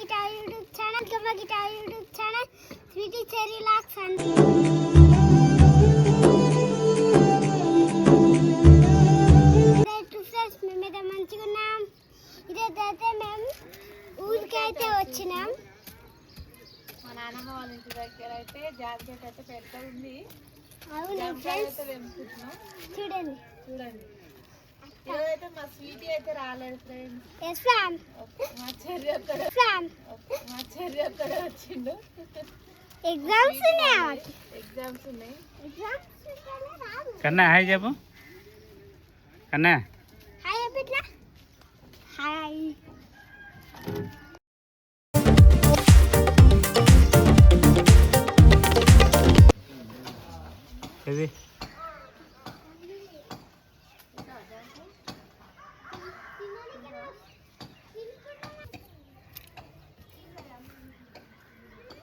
Guitar YouTube channel గమ్మ guitar YouTube channel స్వీటీ చెరీ లాక్స్ అండి ఫ్రెండ్స్ మేమైతే మంచిగా ఉన్నాం ఇదైతే మేము ఊరికైతే వచ్చినాం. మా నాన్నమ్మ వాళ్ళ ఇంటి దగ్గర అయితే జాకెట్ అయితే పెద్ద ఉంది. అవును ఫ్రెండ్స్? చూడండి. చూడండి. ఈరోజైతే మా స్వీటీ అయితే రాలేదు ఫ్రెండ్స్. మా ఫ్యామ్ మా చెర్రి ఒక్కడే వచ్చిండు. ఎగ్జామ్స్ ఉన్నాయి. ఎగ్జామ్స్ ఉన్నాయి. కన్నా హాయ్ చెప్పు. కన్నా. హాయ్ బిడ్డ హాయ్ ఇది ఉన్నాయా జాంకాయలు ఏ, మీరు చంపోతే సరే మీరు ఇంట్లో రారా కవర్ లేదు సరే ఇట్లా అన్న చెప్తాను నువ్వు సరే అట్లే లేదు కవర్ లేదు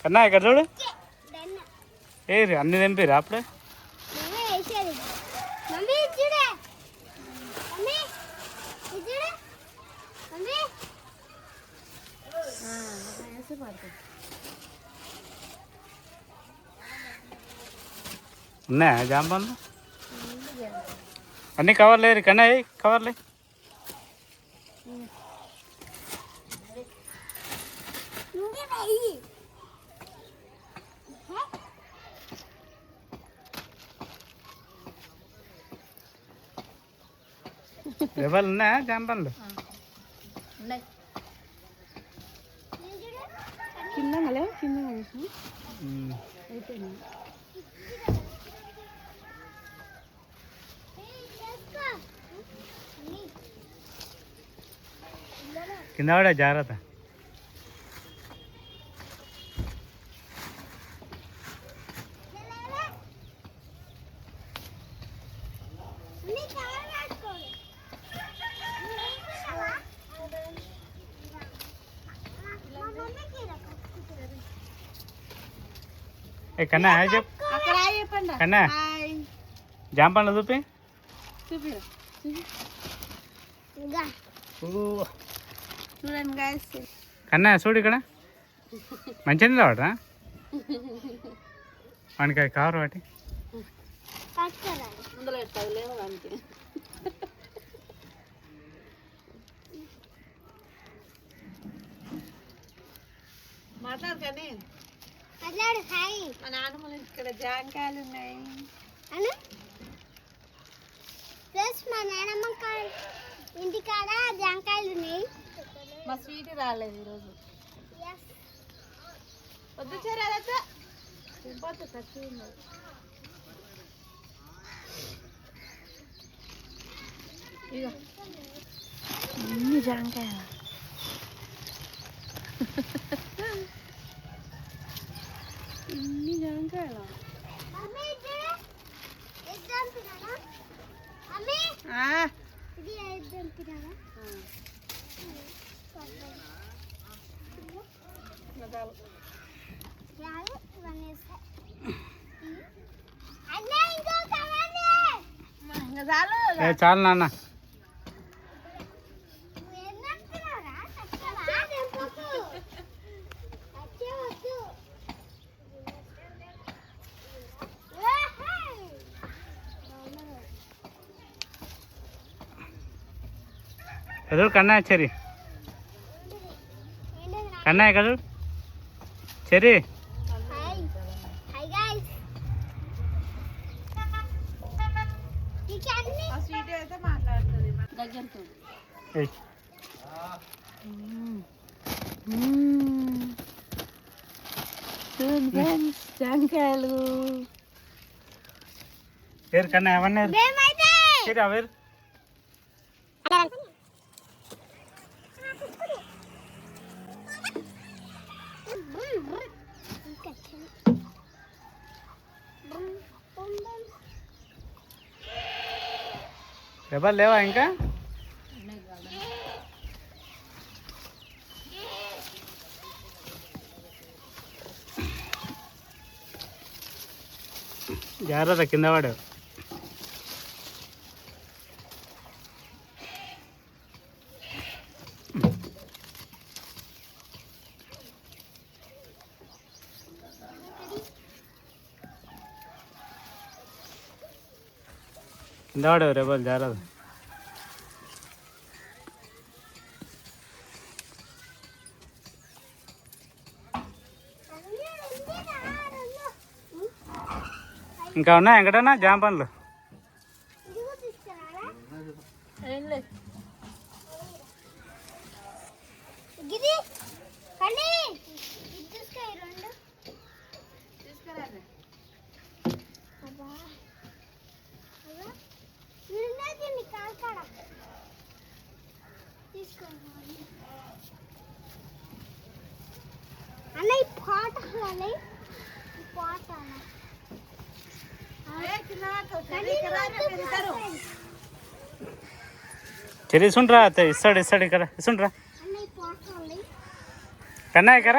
కన్నా ఇక్కడ చూడు. ఏ అన్ని తెంపిరా అప్పుడే? మమ్మీ వేసేది. మమ్మీ ఇది చూడే. మమ్మీ ఇది చూడే మమ్మీ వేసి పడుతుంది ఉన్నాయా జాంపన్లు అన్ని కవర్లు లేరు కన్నా ఏయ్ కవర్లే నువ్వే వెయ్యి ఎవరు ఉన్నాయా. చూడు కింద కింద జాగ్రత్త లేలే. మమ్మీ కవర్ రాసుకోండి. నువ్వు వేసుకున్నావా? మా మమ్మీకి రా, కట్టుకుంటుంది. ఏ కన్నా హాయ్ చెప్పు. కన్నా. హాయ్. జాంపన్లు చూపి. కన్నా చూడు ఇక్కడ. మంచిగా వాడరా వానికి అది కవర్ వాటి పట్టుకోరా మాట్లాడు మాట్లాడు హాయ్. మా నాన్నమ్మ ఇక్కడ జాంకాయలు ఉన్నాయి. అను? ప్లస్ మా నాన్నమ్మ కా- ఇంటికాడ జాంకాయలు ఉన్నాయి. మా స్వీట్ రాలేదు ఈరోజు. వద్దు చేరాదద్దు తింపోతే తక్కువ ఉన్నది ఇగో అన్ని జాంకాయలు ఇన్ని జాంకాయలు మమ్మీ చూడు ఎగ్జామ్ తినాలా మమ్మీ ఇది ఎగ్జామ్ తినాలా రాదు ఇవన్నీ వేస్తాయి. అన్నా ఇంకో కవర్ని. ఇంకా చాలు ఏ చాలు నాన్న నువ్వు ఏం నడుపుతున్నావురా? తక్కువా? తెంపకు. తక్కువ వద్దు. ఏహే. ఎదురు కన్నా చెరి ఏంటది కన్నా ఇక్కడ చూడు చెరి హాయ్ హాయ్ గైస్ ఇక అన్ని ఆ స్వీట్ అయితే మాట్లాడుతుంది దగ్గరతో ఏయ్. చూడండి ఫ్రెండ్స్ జాంకాయలు ఏరు కన్నా అవన్నీ ఏరు. మేమైతే చెరి అవేరు రెబల్ లేవా ఇంకా? జాగ్రత్త కింద వాడు కింద వాడు రెబల్ జాగ్రత్త ఇంకా ఉన్నాయి ఎక్కడన్నా జామ పండ్లు ఇదిగో తీసుకురారా ఏం లేదు గిది కళ్ళి ఇది తీసుకో ఈ రెండు తీసుకురారా అబ్బా అబ్బా వీడున్నా దీన్ని కాల్కాడ తీసుకో అన్న ఈ పాట అన్న ఈ పాట అన్న ఏ కింద పడతావు, కళ్ళి చెర్రీ కదా, చెరి ఇసుండ్రా అత్త ఇస్తాడు ఇస్తాడు ఇక్కడ. ఇసుండ్రా. కన్నా ఇక్కడ?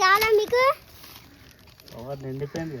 కావాలా మీకు? నిండిపోయింది.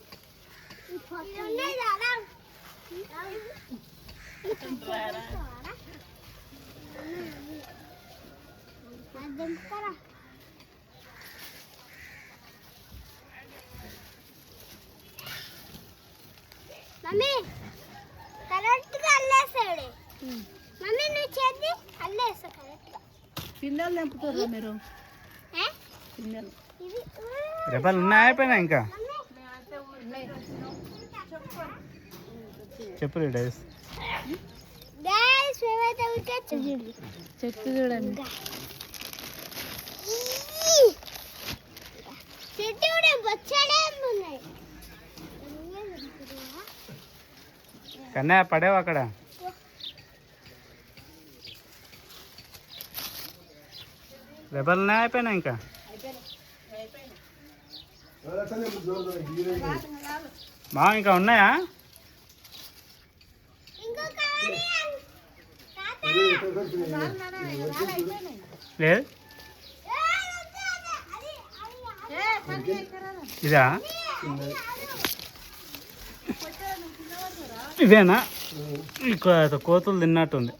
మమ్మీ కరెక్ట్గా అల్లేసాడు. మమ్మీ నువ్వు చేద్ది అల్లేస్తా కరెక్ట్గా. పిందెలు తెంపుతారా మీరు. రెబల్ ఉన్నాయా అయిపోయినా ఇంకా? చెప్పు చూడండి చెట్టు చూడండి. చెట్టు కూడా బొచ్చాడే ఉన్నాయి. కన్నా పడేవు అక్కడ. రెబల్ ఉన్నాయా అయిపోయినా ఇంకా? మా ఇంకా ఉన్నాయా? ఇంకో కావాలి తాత! లేదు. ఇదా? ఇదేనా? ఇక్కడ కోతులు తిన్నట్టుంది.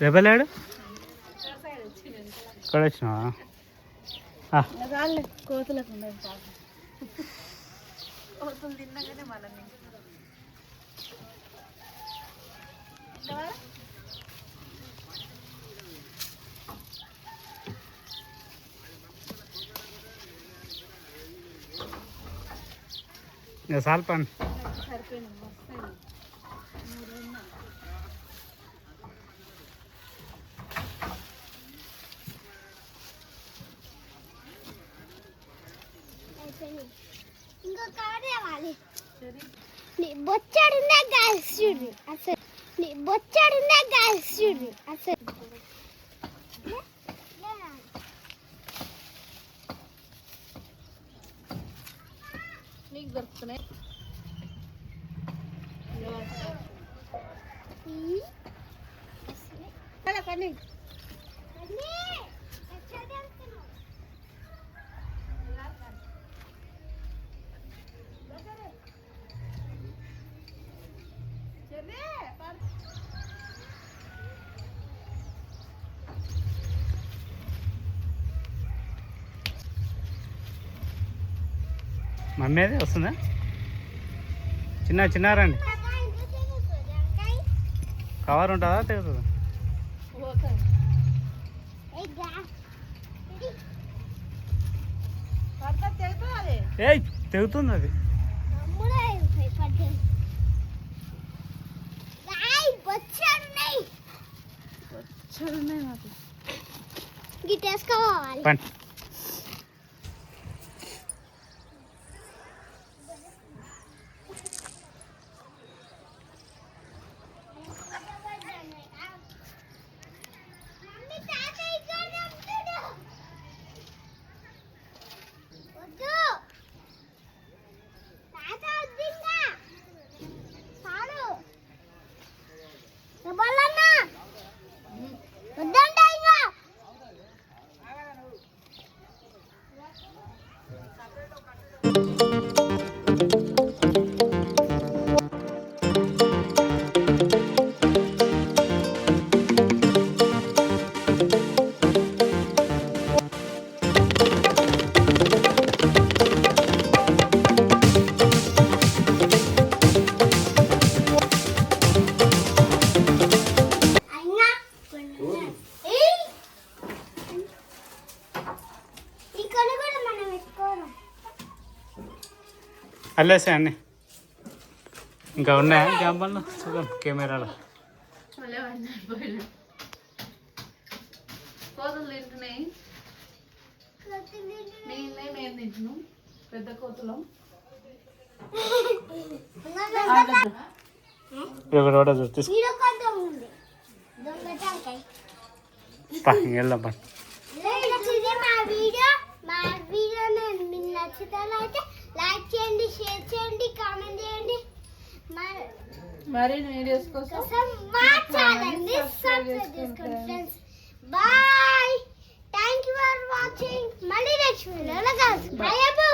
రెబలేడు ఇక్కడ వచ్చినావా ఆ, ఇంకా చాలులే, కోతులకు ఉండదు పాపం. కోతులు తిన్నాకనే మనం ఇంకా సాల్ బొచ్చాడుందే గాయస్ చూడు. అసలు బొచ్చాడుందే గాయస్ చూడు. అసలు? నీకు దొరుకుతున్నాయి. కన్నీ మమ్మీ అది వస్తుందా? చిన్న చిన్న రండి కవర్ ఉంటుందా? తెగుతుందా ఏయ్ తెగుతుంది అది. చూడున్నాయి అల్లేసే అన్ని. ఇంకా ఉన్నాయా? జాంపన్లు చూద్దాం కెమెరాలో. కోతులు తింటున్నాయి. నేను మేము తింటున్నాం. పెద్ద కోతులు. తీసుకో. వెళ్దాం మా వీడియో మా వీడియో మీకు నచ్చుతారైతే లైక్ చేయండి షేర్ చేయండి కామెంట్ చేయండి. మరిన్ని వీడియోస్ కోసం మా ఛానల్ని సబ్స్క్రైబ్ చేసుకోండి friends bye thank you for watching మళ్ళీ నెక్స్ట్ వీడియోలో కలుసుకుందాం. బై అబ్బో